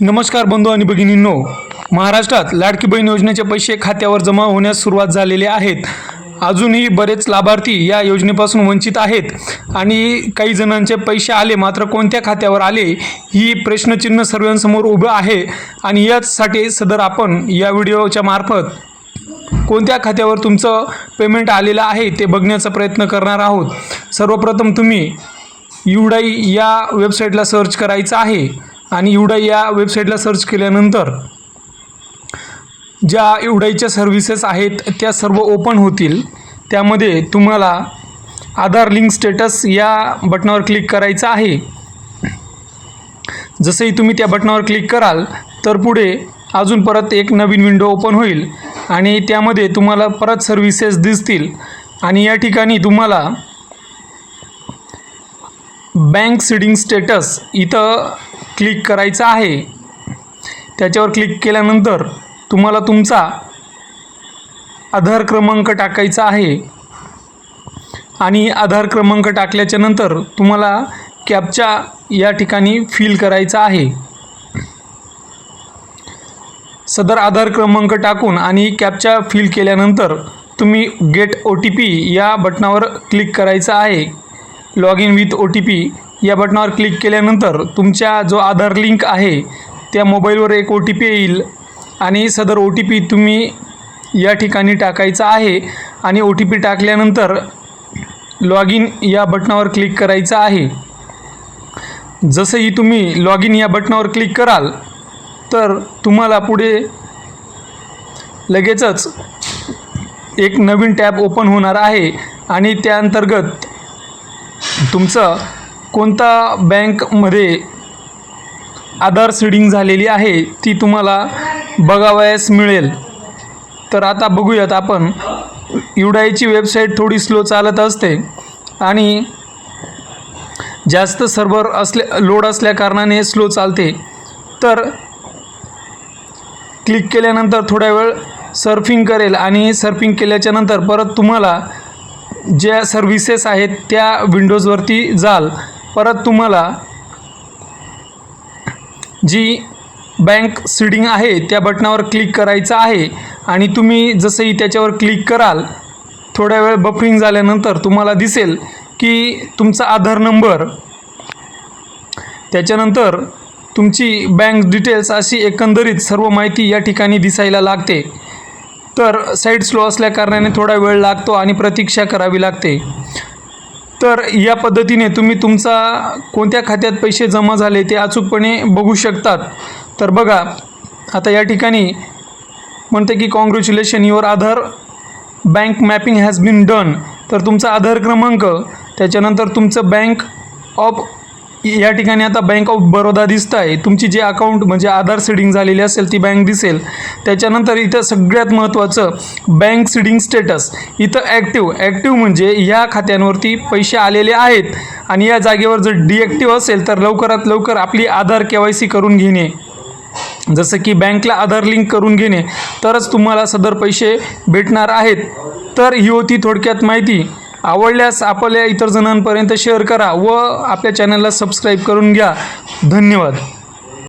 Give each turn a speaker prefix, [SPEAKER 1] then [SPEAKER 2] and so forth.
[SPEAKER 1] नमस्कार बंधू आणि भगिनींनो. महाराष्ट्रात लाडकी बहीण योजनेचे पैसे खात्यावर जमा होण्यास सुरुवात झालेली आहेत. अजूनही बरेच लाभार्थी या योजनेपासून वंचित आहेत आणि काही जणांचे पैसे आले मात्र कोणत्या खात्यावर आले ही प्रश्नचिन्ह सर्वांसमोर उभं आहे आणि याचसाठी सदर आपण या व्हिडिओच्या मार्फत कोणत्या खात्यावर तुमचं पेमेंट आलेलं आहे ते बघण्याचा प्रयत्न करणार आहोत. सर्वप्रथम तुम्ही युडाई या वेबसाईटला सर्च करायचं आहे. आणि युडाई या वेबसाईटला सर्च केल्यानंतर ज्या युडाईच्या सर्व्हिसेस आहेत त्या सर्व ओपन होतील. त्यामध्ये तुम्हाला आधार लिंक स्टेटस या बटनावर क्लिक करायचं आहे. जसंही तुम्ही त्या बटनावर क्लिक कराल तर पुढे अजून परत एक नवीन विंडो ओपन होईल आणि त्यामध्ये तुम्हाला परत सर्व्हिसेस दिसतील. आणि या ठिकाणी तुम्हाला बँक सीडिंग स्टेटस इथं क्लिक करायचं आहे त्याच्यावर क्लिक केल्यानंतर तुम्हाला तुमचा आधार क्रमांक टाकायचा आहे. आणि आधार क्रमांक टाकल्याच्या नंतर तुम्हाला कॅपच्या या ठिकाणी फिल करायचा आहे. सदर आधार क्रमांक टाकून आणि कॅपच्या फिल केल्यानंतर तुम्ही गेट ओ टी पी या बटनावर क्लिक करायचं आहे. Log in with O T P या बटनावर क्लिक केल्यानंतर तुमच्या जो आधार लिंक आहे त्या मोबाईलवर एक ओ टी पी येईल. आणि सदर ओ टी पी तुम्ही या ठिकाणी टाकायचा आहे. आणि ओ टी पी टाकल्यानंतर लॉग इन या बटनावर क्लिक करायचं आहे. जसंही तुम्ही लॉग इन या बटनावर क्लिक कराल तर तुम्हाला पुढे लगेचच एक नवीन टॅब ओपन होणार आहे. आणि त्या अंतर्गत तुमचं कोणता बँकमध्ये आधार सीडिंग झालेली आहे ती तुम्हाला बघावयास मिळेल. तर आता बघूयात आपण. युडाईची वेबसाईट थोडी स्लो चालत असते आणि जास्त सर्व्हर असल्या लोड असल्या कारणाने स्लो चालते. तर क्लिक केल्यानंतर थोड्या वेळ सर्फिंग करेल आणि सर्फिंग केल्याच्यानंतर परत तुम्हाला ज्या सर्व्हिसेस आहेत त्या विंडोजवरती जाल. परत तुम्हाला जी बँक सीडिंग आहे त्या बटनावर क्लिक करायचं आहे आणि तुम्ही जसंही त्याच्यावर क्लिक कराल थोड्या वेळ बफरिंग झाल्यानंतर तुम्हाला दिसेल की तुमचा आधार नंबर त्याच्यानंतर तुमची बँक डिटेल्स अशी एकंदरीत सर्व माहिती या ठिकाणी दिसायला लागते. तर साईट स्लो असल्या कारणाने थोडा वेळ लागतो आणि प्रतीक्षा करावी लागते. तर या पद्धतीने तुम्ही तुमचा कोणत्या खात्यात पैसे जमा झाले ते अचूकपणे बघू शकतात. तर बघा आता या ठिकाणी म्हणते की congratulation your Aadhaar bank mapping has been done तर तुमचा आधार क्रमांक त्याच्यानंतर तुमचं बँक ऑफ या ठिकाणी आता बँक ऑफ बरोदा दिसत आहे तुमची जे अकाउंट म्हणजे आधार सीडिंग झालेली असेल ती बँक दिसेल. त्याच्यानंतर इथं सगळ्यात महत्त्वाचं बँक सीडिंग स्टेटस इथं ॲक्टिव्ह ॲक्टिव्ह म्हणजे ह्या खात्यांवरती पैसे आलेले आहेत. आणि या जागेवर जर डिॲक्टिव्ह असेल तर लवकरात लवकर आपली आधार के वाय सी करून घेणे. जसं की बँकला आधार लिंक करून घेणे. तरच तुम्हाला सदर पैसे भेटणार आहेत. तर ही होती थोडक्यात माहिती. आवडल्यास आपल्या इतर जणांपर्यंत शेअर करा व आपल्या चॅनलला सबस्क्राईब करून घ्या. धन्यवाद.